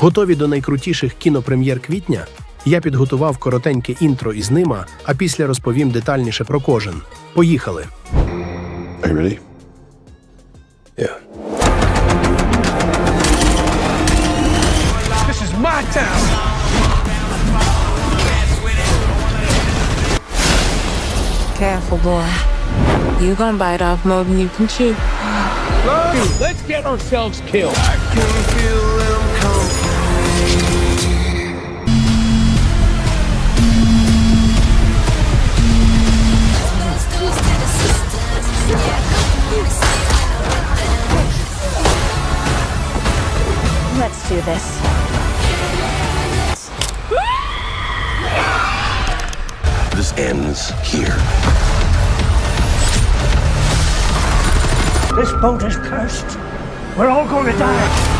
Готові до найкрутіших кінопрем'єр квітня? Я підготував коротеньке інтро із ними, а після розповім детальніше про кожен. Поїхали! Are you ready? Yeah. This is my town. Careful, boy. You gonna bite off more than you can chew. Dude, let's get ourselves killed. Let's do this. This ends here. This boat is cursed. We're all going to die.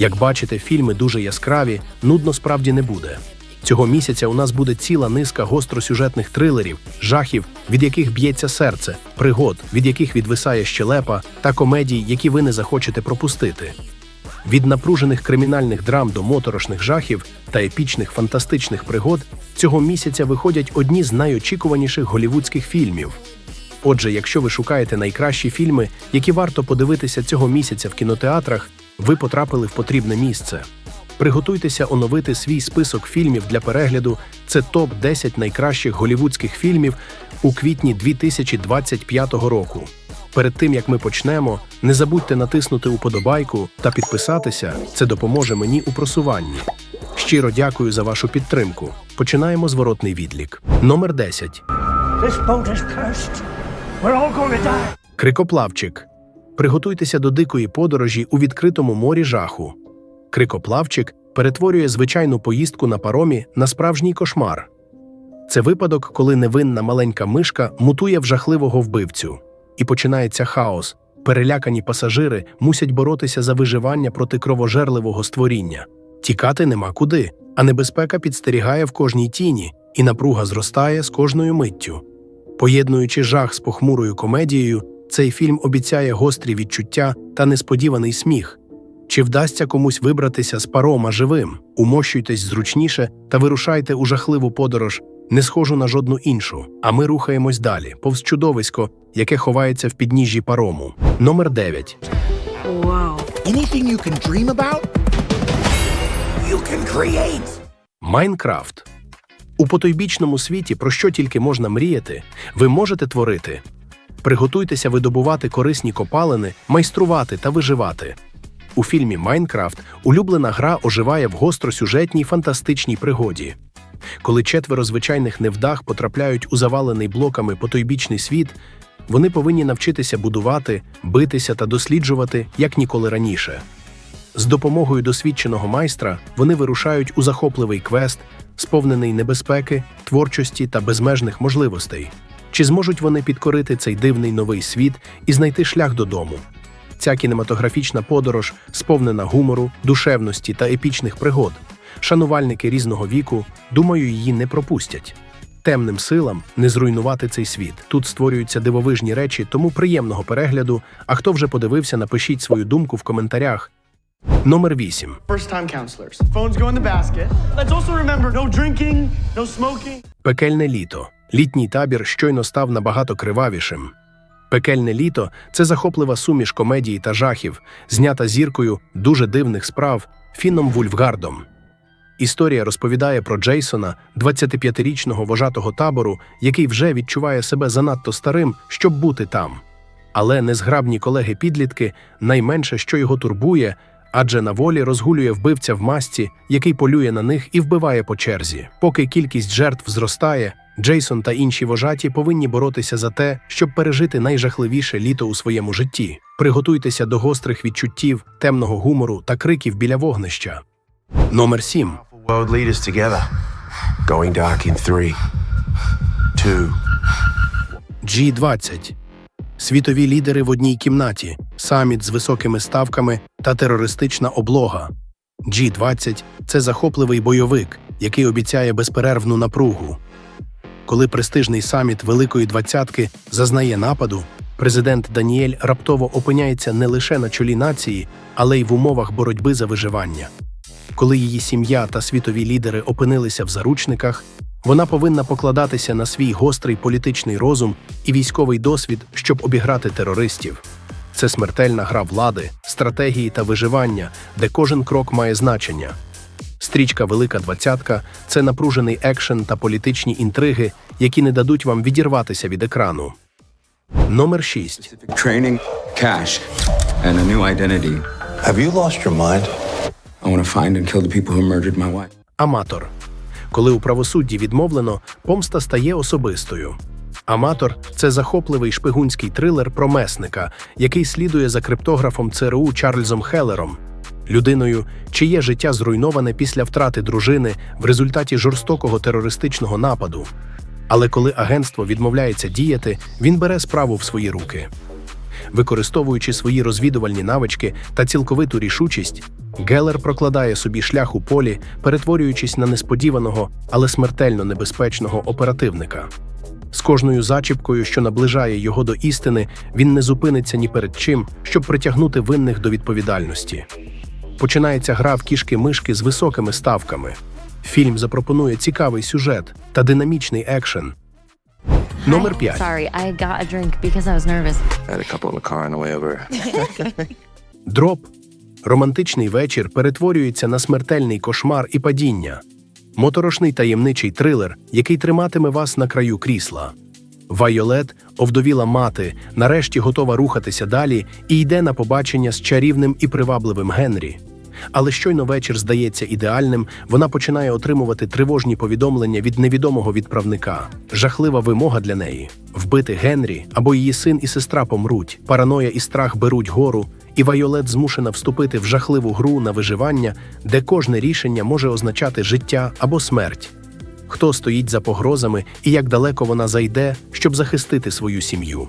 Як бачите, фільми дуже яскраві, нудно справді не буде. Цього місяця у нас буде ціла низка гостросюжетних трилерів, жахів, від яких б'ється серце, пригод, від яких відвисає щелепа, та комедій, які ви не захочете пропустити. Від напружених кримінальних драм до моторошних жахів та епічних фантастичних пригод цього місяця виходять одні з найочікуваніших голівудських фільмів. Отже, якщо ви шукаєте найкращі фільми, які варто подивитися цього місяця в кінотеатрах, ви потрапили в потрібне місце. Приготуйтеся оновити свій список фільмів для перегляду. Це топ 10 найкращих голівудських фільмів у квітні 2025 року. Перед тим як ми почнемо, не забудьте натиснути уподобайку та підписатися. Це допоможе мені у просуванні. Щиро дякую за вашу підтримку. Починаємо зворотний відлік. Номер 10. This boat is cursed. We're all going to die. Крикоплавчик. Приготуйтеся до дикої подорожі у відкритому морі жаху. Крикоплавчик перетворює звичайну поїздку на паромі на справжній кошмар. Це випадок, коли невинна маленька мишка мутує в жахливого вбивцю. І починається хаос. Перелякані пасажири мусять боротися за виживання проти кровожерливого створіння. Тікати нема куди, а небезпека підстерігає в кожній тіні, і напруга зростає з кожною миттю. Поєднуючи жах з похмурою комедією, цей фільм обіцяє гострі відчуття та несподіваний сміх. Чи вдасться комусь вибратися з парома живим? Умощуйтесь зручніше та вирушайте у жахливу подорож, не схожу на жодну іншу. А ми рухаємось далі, повз чудовисько, яке ховається в підніжжі парому. Номер 9. Anything you can dream about, you can create. Майнкрафт. У потойбічному світі, про що тільки можна мріяти, ви можете творити. Приготуйтеся видобувати корисні копалини, майструвати та виживати. У фільмі Майнкрафт улюблена гра оживає в гостросюжетній фантастичній пригоді. Коли четверо звичайних невдах потрапляють у завалений блоками потойбічний світ, вони повинні навчитися будувати, битися та досліджувати як ніколи раніше. З допомогою досвідченого майстра вони вирушають у захопливий квест, сповнений небезпеки, творчості та безмежних можливостей. Чи зможуть вони підкорити цей дивний новий світ і знайти шлях додому? Ця кінематографічна подорож сповнена гумору, душевності та епічних пригод. Шанувальники різного віку, думаю, її не пропустять. Темним силам не зруйнувати цей світ. Тут створюються дивовижні речі, тому приємного перегляду. А хто вже подивився, напишіть свою думку в коментарях. Номер 8. First time counselors. Phones go in the basket. Let's also remember no drinking, no smoking. Пекельне літо. Літній табір щойно став набагато кривавішим. Пекельне літо це захоплива суміш комедії та жахів, знята зіркою дуже дивних справ Фіном Вульфгардом. Історія розповідає про Джейсона, 25-річного вожатого табору, який вже відчуває себе занадто старим, щоб бути там. Але незграбні колеги-підлітки найменше, що його турбує, адже на волі розгулює вбивця в масці, який полює на них і вбиває по черзі. Поки кількість жертв зростає, Джейсон та інші вожаті повинні боротися за те, щоб пережити найжахливіше літо у своєму житті. Приготуйтеся до гострих відчуттів, темного гумору та криків біля вогнища. Номер 7. World leaders together. Going dark in three, two, G20. Світові лідери в одній кімнаті, саміт з високими ставками та терористична облога. G20 – це захопливий бойовик, який обіцяє безперервну напругу. Коли престижний саміт Великої Двадцятки зазнає нападу, президент Даніель раптово опиняється не лише на чолі нації, але й в умовах боротьби за виживання. Коли її сім'я та світові лідери опинилися в заручниках, вона повинна покладатися на свій гострий політичний розум і військовий досвід, щоб обіграти терористів. Це смертельна гра влади, стратегії та виживання, де кожен крок має значення. Стрічка Велика Двадцятка це напружений екшен та політичні інтриги, які не дадуть вам відірватися від екрану. Номер 6. Training, cash, and a new identity. Have you lost your mind? I want to find and kill the people who murdered my wife. Аматор. Коли у правосудді відмовлено, помста стає особистою. Аматор це захопливий шпигунський трилер про месника, який слідує за криптографом ЦРУ Чарльзом Хеллером, людиною, чиє життя зруйноване після втрати дружини в результаті жорстокого терористичного нападу. Але коли агентство відмовляється діяти, він бере справу в свої руки. Використовуючи свої розвідувальні навички та цілковиту рішучість, Гелер прокладає собі шлях у полі, перетворюючись на несподіваного, але смертельно небезпечного оперативника. З кожною зачіпкою, що наближає його до істини, він не зупиниться ні перед чим, щоб притягнути винних до відповідальності. Починається гра в кішки-мишки з високими ставками. Фільм запропонує цікавий сюжет та динамічний екшен. Номер 5. Sorry, I got a drink because I was nervous. I had a couple in the car on the way over. Дроп. Романтичний вечір перетворюється на смертельний кошмар і падіння. Моторошний таємничий трилер, який триматиме вас на краю крісла. Вайолет, овдовіла мати, нарешті готова рухатися далі і йде на побачення з чарівним і привабливим Генрі. Але щойно вечір здається ідеальним, вона починає отримувати тривожні повідомлення від невідомого відправника. Жахлива вимога для неї вбити Генрі або її син і сестра помруть. Параноя і страх беруть гору, і Вайолет змушена вступити в жахливу гру на виживання, де кожне рішення може означати життя або смерть. Хто стоїть за погрозами і як далеко вона зайде, щоб захистити свою сім'ю?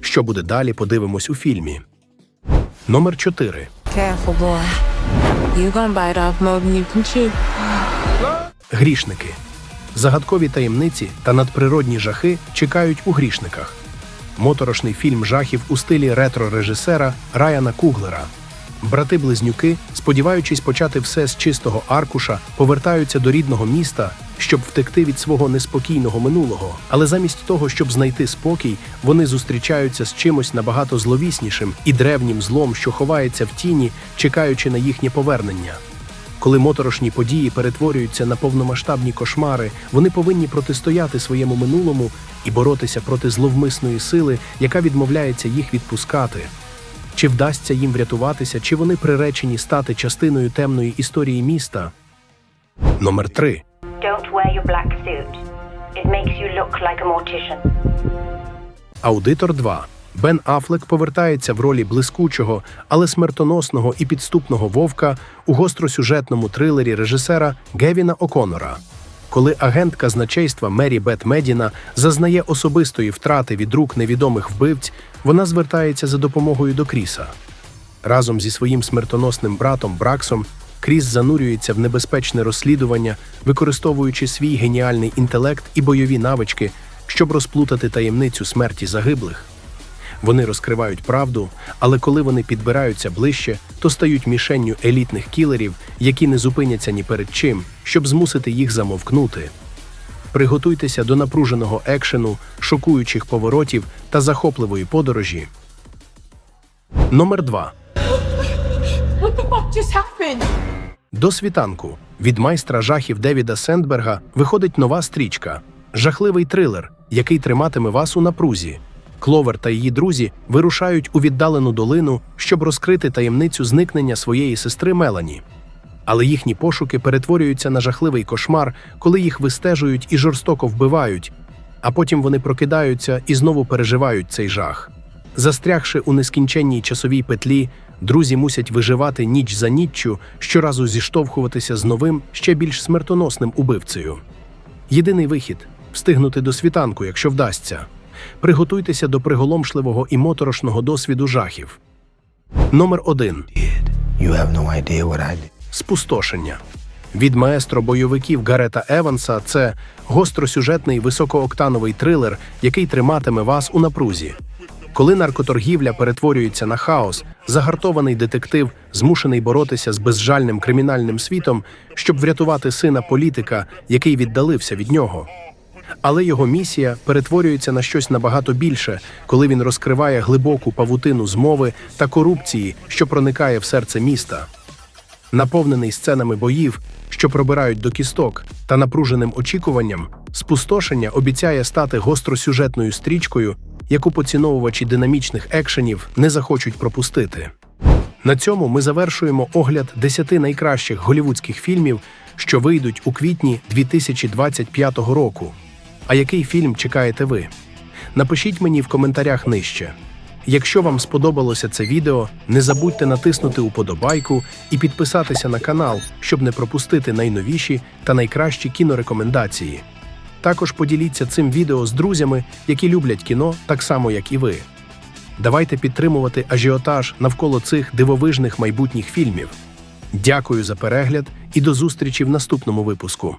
Що буде далі, подивимось у фільмі. Номер 4. Careful, boy. You gonna bite off more than you can chew. Грішники. Загадкові таємниці та надприродні жахи чекають у грішниках. Моторошний фільм жахів у стилі ретро-режисера Райана Куглера. Брати-близнюки, сподіваючись почати все з чистого аркуша, повертаються до рідного міста, щоб втекти від свого неспокійного минулого. Але замість того, щоб знайти спокій, вони зустрічаються з чимось набагато зловіснішим і древнім злом, що ховається в тіні, чекаючи на їхнє повернення. Коли моторошні події перетворюються на повномасштабні кошмари, вони повинні протистояти своєму минулому і боротися проти зловмисної сили, яка відмовляється їх відпускати. Чи вдасться їм врятуватися, чи вони приречені стати частиною темної історії міста? Номер 3. Don't wear your black suit. It makes you look like a mortician. Аудитор 2. Бен Афлек повертається в ролі блискучого, але смертоносного і підступного вовка у гостросюжетному трилері режисера Гевіна О'Конора. Коли агент казначейства Мері Бет Медіна зазнає особистої втрати від рук невідомих вбивць, вона звертається за допомогою до Кріса. Разом зі своїм смертоносним братом Браксом Кріс занурюється в небезпечне розслідування, використовуючи свій геніальний інтелект і бойові навички, щоб розплутати таємницю смерті загиблих. Вони розкривають правду, але коли вони підбираються ближче, то стають мішенню елітних кілерів, які не зупиняться ні перед чим, щоб змусити їх замовкнути. Приготуйтеся до напруженого екшену, шокуючих поворотів та захопливої подорожі. Номер 2. What the fuck just happened? До світанку від майстра жахів Девіда Сендберга виходить нова стрічка жахливий трилер, який триматиме вас у напрузі. Кловер та її друзі вирушають у віддалену долину, щоб розкрити таємницю зникнення своєї сестри Мелані. Але їхні пошуки перетворюються на жахливий кошмар, коли їх вистежують і жорстоко вбивають, а потім вони прокидаються і знову переживають цей жах. Застрягши у нескінченній часовій петлі, друзі мусять виживати ніч за ніччю, щоразу зіштовхуватися з новим, ще більш смертоносним убивцею. Єдиний вихід встигнути до світанку, якщо вдасться. Приготуйтеся до приголомшливого і моторошного досвіду жахів. Номер 1. No Спустошення. від маестро бойовиків Гарета Еванса це гостросюжетний високооктановий трилер, який триматиме вас у напрузі. Коли наркоторгівля перетворюється на хаос, загартований детектив змушений боротися з безжальним кримінальним світом, щоб врятувати сина політика, який віддалився від нього. Але його місія перетворюється на щось набагато більше, коли він розкриває глибоку павутину змови та корупції, що проникає в серце міста. Наповнений сценами боїв, що пробирають до кісток, та напруженим очікуванням, спустошення обіцяє стати гостросюжетною стрічкою, яку поціновувачі динамічних екшенів не захочуть пропустити. На цьому ми завершуємо огляд 10 найкращих голівудських фільмів, що вийдуть у квітні 2025 року. А який фільм чекаєте ви? Напишіть мені в коментарях нижче. Якщо вам сподобалося це відео, не забудьте натиснути уподобайку і підписатися на канал, щоб не пропустити найновіші та найкращі кінорекомендації. Також поділіться цим відео з друзями, які люблять кіно так само, як і ви. Давайте підтримувати ажіотаж навколо цих дивовижних майбутніх фільмів. Дякую за перегляд і до зустрічі в наступному випуску.